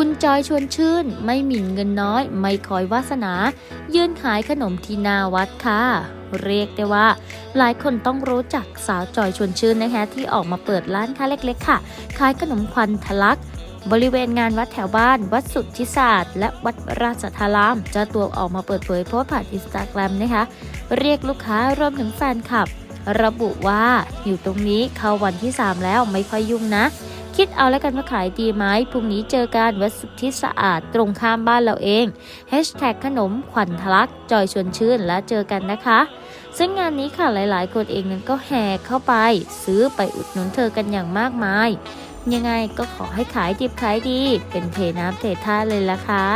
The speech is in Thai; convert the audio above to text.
ุณจอยชวนชื่น ไม่หมิ่นเงินน้อย ไม่คอยวาสนา ยืนขายขนมที่หนาวัดค่ะ เรียกได้ว่า หลายคนต้องรู้จักสาวจอยชวนชื่นนะคะที่ออกมาเปิดร้านค้าเล็กๆ ค่ะ ขายขนมควันทะลักบริเวณงานวัดแถวบ้าน วัดสุทธิศาสตร์ และวัดราชธารามเจ้าตัวออกมาเปิดเผยโพสต์ผ่านอินสตาแกรมนะคะ เรียกลูกค้ารวมถึงแฟนคลับ ระบุว่าอยู่ตรงนี้เข้าวันที่ 3 แล้วไม่ค่อยยุ่งนะ คิดเอาแล้วกันว่าขายดีไหมพรุ่งนี้เจอกันวัดสุทธิสะอาดตรงข้ามบ้านเราเอง Hashtag ขนมขวัญทะลักจอยชวนชื่นและเจอกันนะคะ ซึ่งงานนี้ค่ะหลายๆ คนเองนั้นก็แห่เข้าไป ซื้อไปอุดหนุนเธอกันอย่างมากมาย ยังไงก็ขอให้ขายดิบขายดี เป็นเทน้ำเทท่าเลยละค่ะ